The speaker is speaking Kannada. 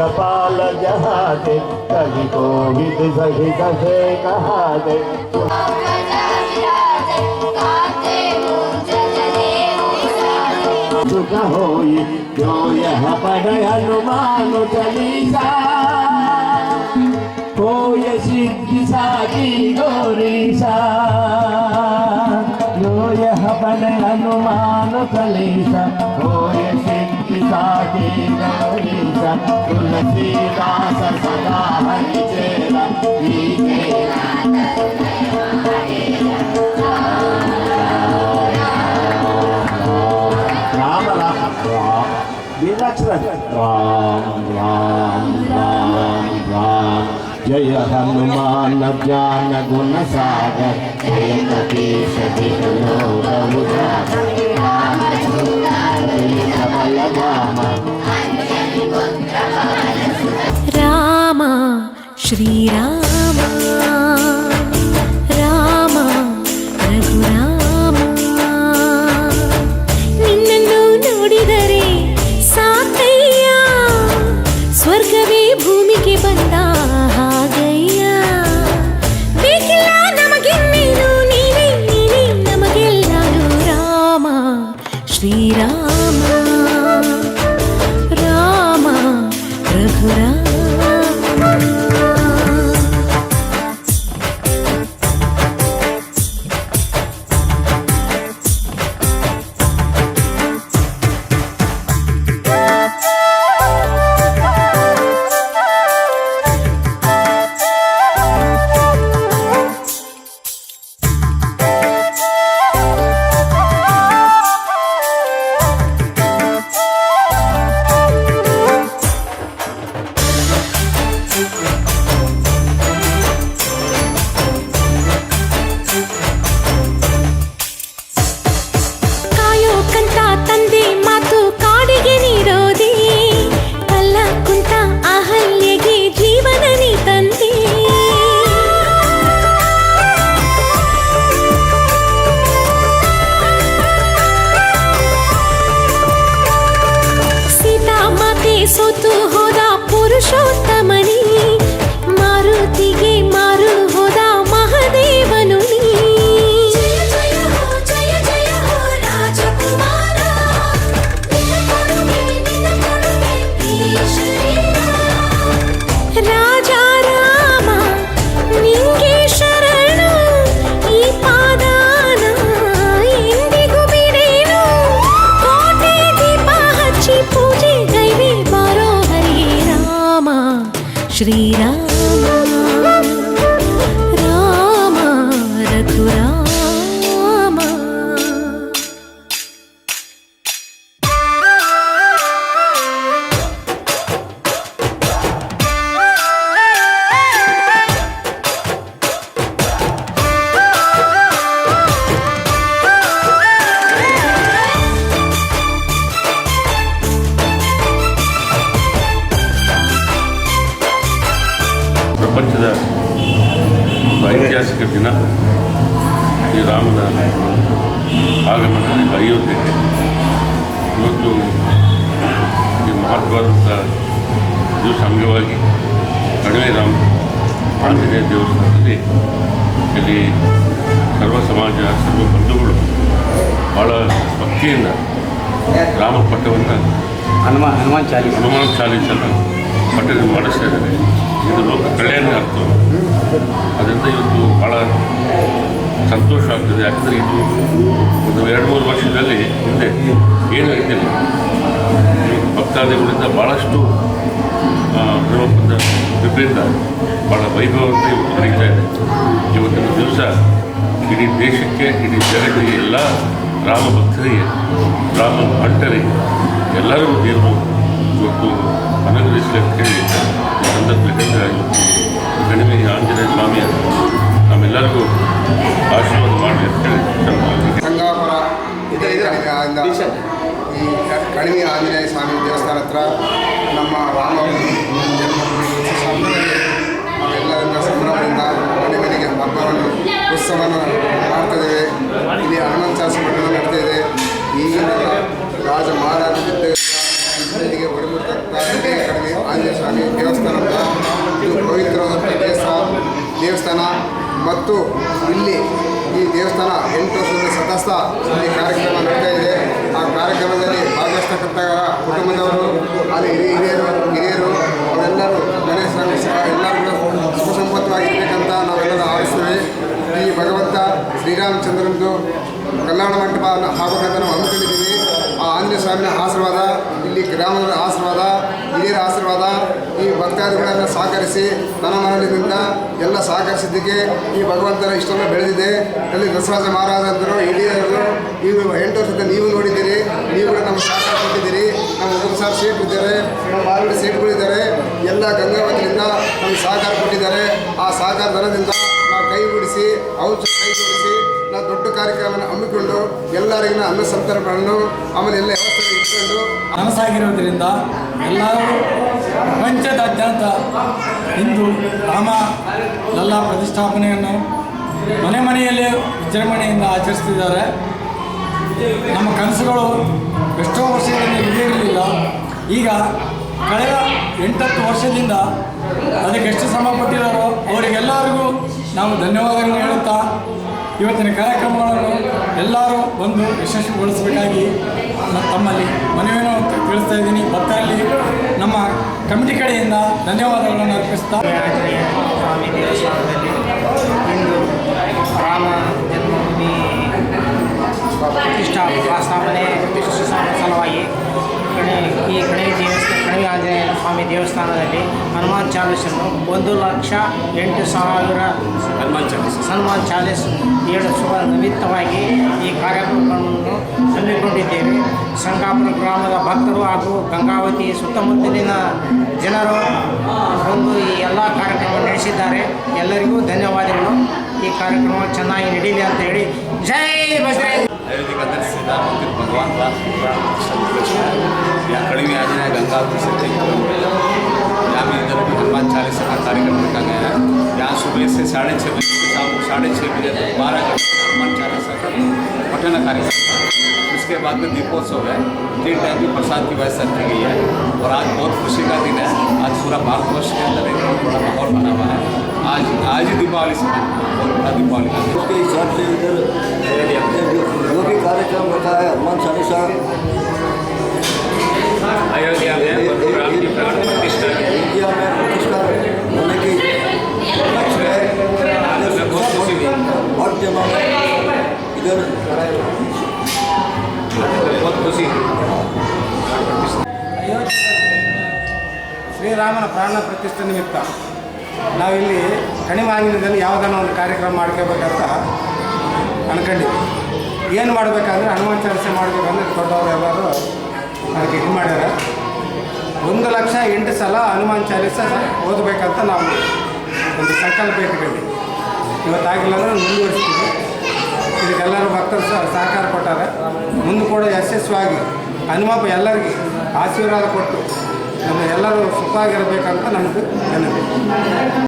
गोपाल जहाते दे कवि कोविद सही कसे कहा दे सुख होई यह पढ़ हनुमान चलीसा? कोय सिद्धि साकी गोरीसा जो यह पढ़ हनुमान चलीसा? हो सिद्धि तुलसीदास सदा हरि चेरा राम राम राम बीजाक्षर राम राम राम राम जय हनुमान ज्ञान गुण सागर जय कपीश विष्णु कमल श्रीराम सोतु हो श्रीराम ದಿನ ಈ ರಾಮನ ಆಗಮನ ಅಯೋಧ್ಯೆಗೆ. ಇವತ್ತು ಈ ಮಹತ್ವದ ದಿವಸ ಅಂಗವಾಗಿ ಕಣಿವೆ ರಾಮ ಆಂಜನೇಯ ದೇವಸ್ಥಾನದಲ್ಲಿ ಇಲ್ಲಿ ಸರ್ವ ಸಮಾಜ ಸರ್ವ ಬಂಧುಗಳು ಭಾಳ ಭಕ್ತಿಯಿಂದ ರಾಮ ಪಟ್ಟವನ್ನು ಹನುಮ ಹನುಮಾನ್ ಚಾಲೀಸ್. ಹನುಮಾನ್ ಚಾಲೀಸನ್ನು ಪಟ್ಟದಿಂದ ಮಾಡಿಸ್ತಾ ಇದ್ದಾರೆ. ಇದು ಲೋಕ ಕಲ್ಯಾಣ ಅರ್ಥ. ಅದರಿಂದ ಇವತ್ತು ಭಾಳ ಸಂತೋಷ ಆಗ್ತದೆ. ಯಾಕಂದರೆ ಇದು ಒಂದು ಎರಡು ಮೂರು ವರ್ಷದಲ್ಲಿ ಹಿಂದೆ ಏನೂ ಇದ್ದಿಲ್ಲ. ಭಕ್ತಾದಿಗಳಿಂದ ಭಾಳಷ್ಟು ಹನುಮಪ್ಪನ ಕೃಪೆಯಿಂದ ಭಾಳ ವೈಭವದಿಂದ ಇವತ್ತು ನಡೀತಾ ಇದೆ. ಇವತ್ತಿನ ದಿವಸ ಇಡೀ ದೇಶಕ್ಕೆ, ಇಡೀ ಜಗತ್ತಿಗೆ ಎಲ್ಲ ರಾಮ ಭಕ್ತರಿಗೆ, ರಾಮ ಭಂಟರಿಗೆ ಎಲ್ಲರಿಗೂ ದೇವರು ಇವತ್ತು ಸಂದರ್ಭದಿಂದ ಇವತ್ತು ಕಣಿವೆ ಆಂಜನೇಯ ಸ್ವಾಮಿಯ ನಮ್ಮೆಲ್ಲರಿಗೂ ಆಶೀರ್ವಾದ ಮಾಡಿ ಅಂತ ಹೇಳಿ ಇದ್ರೆ ಸಂಗಾಪುರ ಈ ಕಣಿವೆ ಆಂಜನೇಯ ಸ್ವಾಮಿ ದೇವಸ್ಥಾನ ಹತ್ರ ನಮ್ಮ ರಾಮ ಜನ್ಮಭೂಮಿ ನಾವೆಲ್ಲರಿಂದ ಸಂಭ್ರಮದಿಂದ ಮನೆ ಮನೆಗೆ ಹಬ್ಬವನ್ನು ಉತ್ಸವವನ್ನು ಮಾಡ್ತಿದ್ದೇವೆ ಇಲ್ಲಿ ಹನುಮಂತ ಇದೆ. ಈಗಿನ ರಾಜ ಮಹಾರಾಜ ಇಲ್ಲಿಗೆ ಒಡಮುಟ್ಟ ಕಣಿವೆ ಆಂಜನೇಯ ಸ್ವಾಮಿ ದೇವಸ್ಥಾನ ದೇವಸ್ಥಾನ ಮತ್ತು ಇಲ್ಲಿ ಈ ದೇವಸ್ಥಾನ ಎಂಟು ವರ್ಷದ ಸದಸ್ಯ ಈ ಕಾರ್ಯಕ್ರಮ ನಡೀತಾ ಇದೆ. ಆ ಕಾರ್ಯಕ್ರಮದಲ್ಲಿ ಭಾಗವಹಿಸ್ತಕ್ಕಂಥ ಕುಟುಂಬದವರು, ಅಲ್ಲಿ ಹಿರಿಯ ಹಿರಿಯರು ಹಿರಿಯರು, ಅವರೆಲ್ಲರೂ ಗಣೇಶ ಎಲ್ಲರೂ ಸುಸಂಪತ್ತವಾಗಿರ್ಬೇಕಂತ ನಾವೆಲ್ಲರೂ ಆರಿಸ್ತೇವೆ ಈ ಭಗವಂತ ಶ್ರೀರಾಮಚಂದ್ರಂದು ಕಲ್ಯಾಣ ಮಂಟಪ ಆಗಬೇಕಂತ ನಾವು ಹಮ್ಮಿಕೊಂಡಿದ್ದೀವಿ ಆ ಆಂಜನೇಯ ಸ್ವಾಮಿಯ ಆಶೀರ್ವಾದ, ಇಲ್ಲಿ ಗ್ರಾಮದ ಆಶೀರ್ವಾದ, ಹಿರಿಯರ ಆಶೀರ್ವಾದ ಈ ಭಕ್ತಾದಿಗಳನ್ನು ಸಹಕರಿಸಿ ನನ್ನ ಮನದಿಂದ ಎಲ್ಲ ಸಹಕರಿಸಿದ್ದಕ್ಕೆ ಈ ಭಗವಂತನ ಇಷ್ಟೆಲ್ಲ ಬೆಳೆದಿದೆ. ಅಲ್ಲಿ ದಸರಾಜ ಮಹಾರಾಜರು, ಹಿರಿಯರು, ನೀವು ಎಂಟು ವರ್ಷದಿಂದ ನೀವು ನೋಡಿದ್ದೀರಿ, ನೀವು ಕೂಡ ನಮ್ಮ ಸಹಕಾರ ಕೊಟ್ಟಿದ್ದೀರಿ ನಮ್ಮ ಉಪಸಾರ ಸೀಟ್ ಇದ್ದಾರೆ, ನಮ್ಮ ಮಾರುಡಿ ಸೇಟ್ಗಳಿದ್ದಾರೆ ಎಲ್ಲ ಗಂಗಾವತಿಯಿಂದ ನಮಗೆ ಸಹಕಾರ ಕೊಟ್ಟಿದ್ದಾರೆ. ಆ ಸಹಕಾರ ದರದಿಂದ ನಾವು ಕೈ ಬಿಡಿಸಿ ಔಷಧ ಕೈ ಬಿಡಿಸಿ ನಾವು ದೊಡ್ಡ ಕಾರ್ಯಕ್ರಮವನ್ನು ಹಮ್ಮಿಕೊಂಡು ಎಲ್ಲರಿಗಿನ ಅನ್ನ ಸಂತರ್ಪಣೆಯನ್ನು, ಆಮೇಲೆ ಎಲ್ಲ ವ್ಯವಸ್ಥೆ ಇಟ್ಕೊಂಡು ನನಸಾಗಿರೋದ್ರಿಂದ ಎಲ್ಲರೂ ಪ್ರಪಂಚದಾದ್ಯಂತ ಇಂದು ರಾಮ ಲಲ್ಲಾ ಪ್ರತಿಷ್ಠಾಪನೆಯನ್ನು ಮನೆ ಮನೆಯಲ್ಲೇ ವಿಜೃಂಭಣೆಯಿಂದ ಆಚರಿಸ್ತಿದ್ದಾರೆ ನಮ್ಮ ಕನಸುಗಳು ಎಷ್ಟೋ ವರ್ಷಗಳಿಂದ ಈಡೇರಲಿಲ್ಲ ಈಗ ಕಳೆದ ಎಂಟತ್ತು ವರ್ಷದಿಂದ ಅದಕ್ಕೆ ಎಷ್ಟು ಶ್ರಮ ಪಟ್ಟಿದ್ದಾರೋ ಅವರಿಗೆಲ್ಲರಿಗೂ ನಾವು ಧನ್ಯವಾದಗಳನ್ನು ಹೇಳುತ್ತಾ ಇವತ್ತಿನ ಕಾರ್ಯಕ್ರಮಗಳನ್ನು ಎಲ್ಲರೂ ಬಂದು ಯಶಸ್ವಿಗೊಳಿಸಬೇಕಾಗಿ ತಮ್ಮಲ್ಲಿ ಮನವಿಯನ್ನು ತಿಳಿಸ್ತಾ ಇದ್ದೀನಿ. ಭಕ್ತರಲ್ಲಿ ನಮ್ಮ ಕಮಿಟಿ ಕಡೆಯಿಂದ ಧನ್ಯವಾದಗಳನ್ನು ಅರ್ಪಿಸ್ತಾ ಸ್ವಾಮಿ ದೇವಸ್ಥಾನದಲ್ಲಿ ಇಂದು ರಾಮ ಜನ್ಮಭೂಮಿ ಪ್ರತಿಷ್ಠಾ ಸ್ಥಾಪನೆ ಸಲುವಾಗಿ ಈ ಕಣೆ ದೇವಸ್ಥಾನ ಕಣವಿ ಆಂಜನೇಯ ಸ್ವಾಮಿ ದೇವಸ್ಥಾನದಲ್ಲಿ ಹನುಮಾನ್ ಚಾಲೀಸನ್ನು ಒಂದು ಲಕ್ಷ ಎಂಟು ಸಾವಿರ ಹನುಮಾನ್ ಚಾಲೀಸ್. ಹನುಮಾನ್ ಚಾಲೀಸ್ ಏಳಿಸುವ ನಿಮಿತ್ತವಾಗಿ ಈ ಕಾರ್ಯಕ್ರಮವನ್ನು ಹಮ್ಮಿಕೊಂಡಿದ್ದೇವೆ. ಸಂಗಾಪುರ ಗ್ರಾಮದ ಭಕ್ತರು ಹಾಗೂ ಗಂಗಾವತಿ ಸುತ್ತಮುತ್ತಲಿನ ಜನರು ಬಂದು ಈ ಎಲ್ಲ ಕಾರ್ಯಕ್ರಮ ನಡೆಸಿದ್ದಾರೆ. ಎಲ್ಲರಿಗೂ ಧನ್ಯವಾದಗಳು. ಈ ಕಾರ್ಯಕ್ರಮ ಚೆನ್ನಾಗಿ ನಡೀಲಿ ಅಂತ ಹೇಳಿ ಜೈ ಬಸವೇಶ್ವರ मंदिर भगवान राम प्राण प्रतिष्ठा है यहाँ कड़वी आंजनेय गंगापुर से तीन किलोमीटर यहाँ भी इधर भी हनुमान चालीसा का कार्यक्रम रखा गया है यहाँ सुबह से साढ़े छः बजे शाम को साढ़े छः बजे तक बारह घंटे हनुमान चालीसा का पठन कार्यक्रम उसके बाद में दीपोत्सव है तीन टाइम की प्रसाद की व्यवस्था की गई है और आज बहुत खुशी का दिन है आज पूरा भारतवर्ष के अंदर एक बहुत बड़ा माहौल बना हुआ है आज आज ही दीपावली से बहुत बड़ा दीपावली का उसके हिसाब से इधर हनुमान चालीसा अयोध्या में भगवान राम की प्राण प्रतिष्ठा है इंडिया में प्रतिष्ठा होने की लक्ष्य है आज हमें बहुत खुशी हुई बहुत जमा इधर बहुत खुशी हुई ಶ್ರೀರಾಮನ ಪ್ರಾಣ ಪ್ರತಿಷ್ಠೆ ನಿಮಿತ್ತ ನಾವಿಲ್ಲಿ ಕಣಿವಾಂಗಿನದಲ್ಲಿ ಯಾವುದನ್ನ ಒಂದು ಕಾರ್ಯಕ್ರಮ ಮಾಡ್ಕೋಬೇಕಂತ ಅನ್ಕೊಂಡಿದ್ವಿ ಏನು ಮಾಡಬೇಕಂದ್ರೆ ಹನುಮಾನ್ ಚಾಲಿಸೆ ಮಾಡಬೇಕಂದ್ರೆ ದೊಡ್ಡವರು ಎಲ್ಲರೂ ಅದಕ್ಕೆ ಇದು ಮಾಡ್ಯಾರ. ಒಂದು ಲಕ್ಷ ಎಂಟು ಸಲ ಹನುಮಾನ್ ಚಾಲಿಸ ಓದಬೇಕಂತ ನಾವು ಒಂದು ಸಂಕಲ್ಪ ಇಟ್ಕೊಂಡ್ವಿ. ಇವತ್ತಾಗಿಲ್ಲ ಅಂದರೆ ಮುಂದುವರಿಸ್ತೀವಿ. ಇದಕ್ಕೆಲ್ಲರೂ ಭಕ್ತರು ಸಹ ಸಹಕಾರ ಕೊಟ್ಟಾರೆ. ಮುಂದೆ ಕೂಡ ಯಶಸ್ವಿಯಾಗಿ ಹನುಮಪ್ಪ ಎಲ್ಲರಿಗೂ ಆಶೀರ್ವಾದ ಕೊಟ್ಟು ನಮ್ಮ ಎಲ್ಲರೂ ಸುಖವಾಗಿರಬೇಕಂತ ನಮಗೆ ನೆನಪು